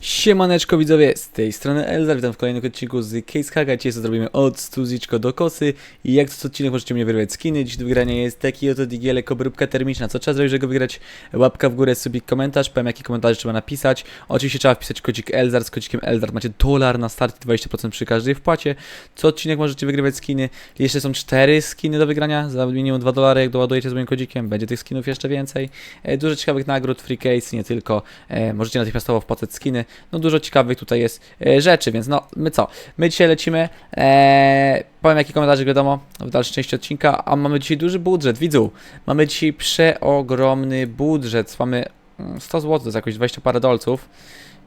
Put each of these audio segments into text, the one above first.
Siemaneczko widzowie, z tej strony Elzar, witam w kolejnym odcinku z Case Haga. Dzisiaj zrobimy od stuziczko do kosy i jak co odcinek możecie mnie wyrywać skiny. Dziś do wygrania jest taki oto digielek obróbka termiczna. Co trzeba zrobić, żeby go wygrać? Łapka w górę, subik, komentarz, powiem jaki komentarz trzeba napisać. Oczywiście trzeba wpisać kodzik Elzar, z kodzikiem Elzar macie dolar na start i 20% przy każdej wpłacie. Co odcinek możecie wygrywać skiny. Jeszcze są cztery skiny do wygrania za minimum 2 dolary, jak doładujecie z moim kodzikiem. Będzie tych skinów jeszcze więcej. E, Dużo ciekawych nagród, free case, nie tylko. E, Możecie natychmiastowo wpłacać skiny no dużo ciekawych tutaj jest e, rzeczy, więc no my co? My dzisiaj lecimy. E, powiem jaki komentarz wiadomo w dalszej części odcinka, a mamy dzisiaj duży budżet, widzu. Mamy dzisiaj przeogromny budżet. Mamy mm, 100 zł, to jest jakoś 20 parę dolców.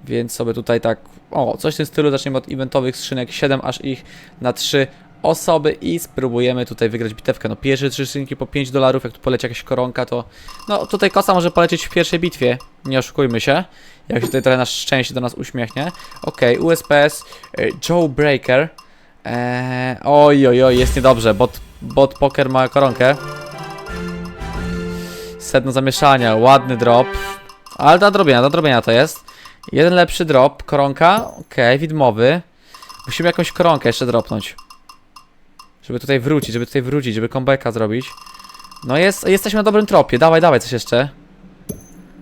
Więc sobie tutaj tak, o, coś w tym stylu, zaczniemy od eventowych skrzynek, 7 aż ich na 3 osoby i spróbujemy tutaj wygrać bitewkę. No pierwsze trzy skrzynki po 5 dolarów, jak tu poleci jakaś koronka, to no tutaj kosa może polecieć w pierwszej bitwie, nie oszukujmy się. Jak się tutaj trochę nasz szczęście do nas uśmiechnie. Okej, USPS, y, Joe Breaker. Eee, oj, oj, oj, jest niedobrze, bot, bot poker ma koronkę. Sedno zamieszania, ładny drop. Ale do nadrobienia, do nadrobienia to jest. Jeden lepszy drop, koronka, okej, widmowy. Musimy jakąś koronkę jeszcze dropnąć. Żeby tutaj wrócić, żeby tutaj wrócić, żeby comebacka zrobić. No jest, jesteśmy na dobrym tropie, dawaj, dawaj coś jeszcze.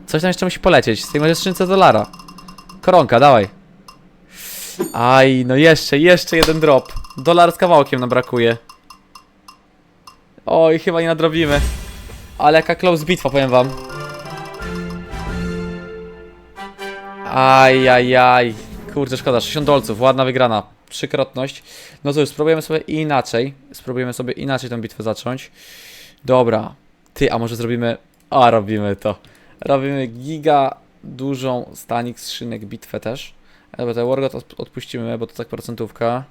Coś tam jeszcze musi polecieć, z tej skrzynce dolara. Koronka, dawaj. Aj, no jeszcze, jeszcze jeden drop. Dolar z kawałkiem nam brakuje. Oj, chyba nie nadrobimy. Ale jaka close bitwa, powiem wam. Aj, aj, aj. Kurczę, szkoda, 60 dolców, ładna wygrana. Trzykrotność. No cóż, spróbujemy sobie inaczej. Spróbujemy sobie inaczej tę bitwę zacząć. Dobra. Ty, a może zrobimy... A, robimy to. Robimy giga dużą stanik skrzynek bitwę też. Dobra, te Wargot odp- odpuścimy, bo to tak procentówka.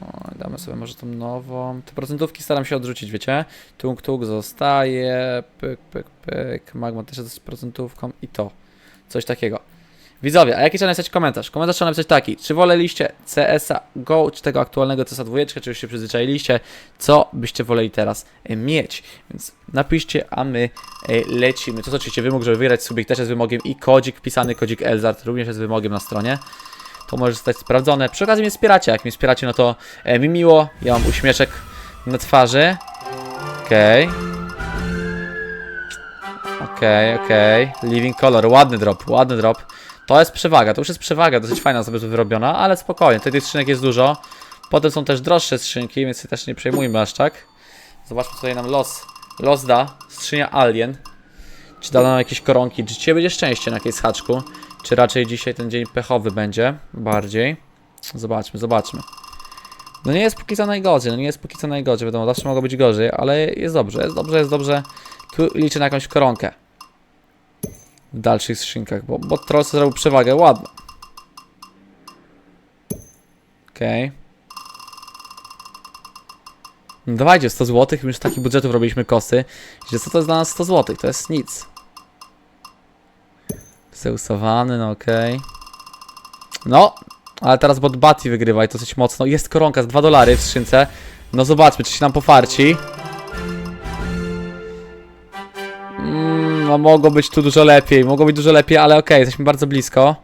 O, damy sobie może tą nową. Te procentówki staram się odrzucić, wiecie? Tung tung zostaje. Pyk, pyk, pyk. Magma też jest z procentówką i to. Coś takiego. Widzowie, a jaki trzeba napisać komentarz? Komentarz trzeba napisać taki. Czy woleliście CS-a Go, czy tego aktualnego CS-a dwójeczkę, czy już się przyzwyczailiście? Co byście woleli teraz mieć? Więc napiszcie, a my e, lecimy. To jest oczywiście wymóg, żeby wygrać subik też jest wymogiem i kodzik wpisany, kodzik Elzart również jest wymogiem na stronie. To może zostać sprawdzone. Przy okazji mnie wspieracie. Jak mnie wspieracie, no to e, mi miło. Ja mam uśmieszek na twarzy. Okej. Okej, okej. Living Color, ładny drop, ładny drop. To jest przewaga, to już jest przewaga, dosyć fajna sobie wyrobiona, ale spokojnie, tutaj tych skrzynek jest dużo. Potem są też droższe skrzynki, więc się też nie przejmujmy aż tak. Zobaczmy, tutaj nam los, los da. Skrzynia Alien. Czy da nam jakieś koronki, czy dzisiaj będzie szczęście na jakiejś haczku, czy raczej dzisiaj ten dzień pechowy będzie, bardziej. Zobaczmy, zobaczmy. No nie jest póki co najgorzej, no nie jest póki co najgorzej, wiadomo, zawsze mogło być gorzej, ale jest dobrze, jest dobrze, jest dobrze. Tu liczę na jakąś koronkę w dalszych skrzynkach, bo, bo Trollsy zrobił przewagę, ładno. Okej. No Dawajcie 100 zł, już z takich budżetów robiliśmy kosy, że co to jest dla nas 100 zł, to jest nic. Zeusowany, no okej. No, ale teraz bot Bati wygrywa i to dosyć mocno. Jest koronka z 2 dolary w skrzynce. No zobaczmy, czy się nam pofarci. No mogło być tu dużo lepiej, mogło być dużo lepiej, ale okej, jesteśmy bardzo blisko.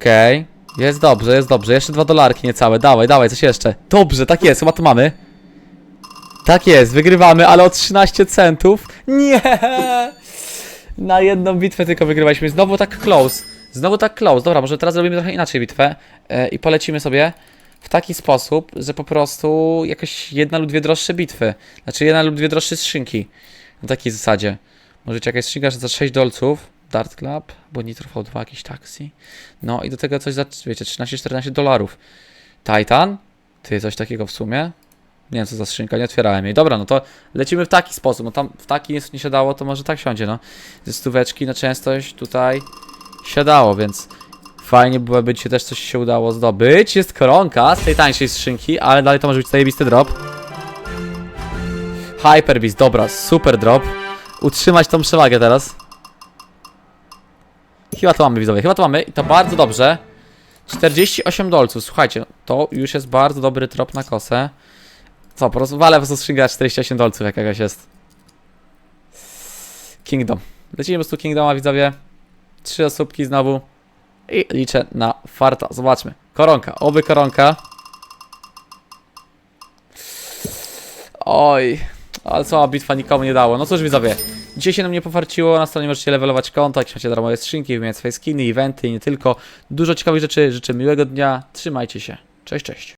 Okej, jest dobrze, jest dobrze, jeszcze dwa dolarki niecałe, dawaj, dawaj, coś jeszcze. Dobrze, tak jest, chyba to mamy. Tak jest, wygrywamy, ale o 13 centów. Nie! Na jedną bitwę tylko wygrywaliśmy, znowu tak close. Znowu tak close, dobra, może teraz zrobimy trochę inaczej bitwę e, i polecimy sobie w taki sposób, że po prostu jakoś jedna lub dwie droższe bitwy. Znaczy jedna lub dwie droższe skrzynki. Na takiej zasadzie. Możecie jakaś skrzynka za 6 dolców. Dart Club, bo Nitro V2 jakiś taksi. No i do tego coś za, wiecie, 13-14 dolarów. Titan? Ty, coś takiego w sumie? Nie wiem co za skrzynka, nie otwierałem jej. Dobra, no to lecimy w taki sposób. No tam w taki nie siadało, to może tak siądzie, no. Ze stóweczki na częstość tutaj siadało, więc fajnie byłoby ci też coś się udało zdobyć. Jest koronka z tej tańszej skrzynki, ale dalej to może być zajebisty drop. Hyper Beast, dobra, super drop. Utrzymać tą przewagę teraz. Chyba to mamy, widzowie, chyba to mamy i to bardzo dobrze. 48 dolców, słuchajcie, to już jest bardzo dobry trop na kosę. Co, po prostu walę po prostu skrzynka 48 dolców jakiegoś jest. Kingdom. Lecimy po prostu Kingdoma, widzowie. Trzy osóbki znowu. I liczę na farta. Zobaczmy. Koronka. Oby koronka. Oj. Ale cała bitwa nikomu nie dało. No cóż widzowie. Dzisiaj się nam nie pofarciło. Na stronie możecie levelować konto, jakieś macie darmowe skrzynki, wymieniać swoje skiny, eventy i nie tylko. Dużo ciekawych rzeczy. Życzę miłego dnia. Trzymajcie się. Cześć, cześć.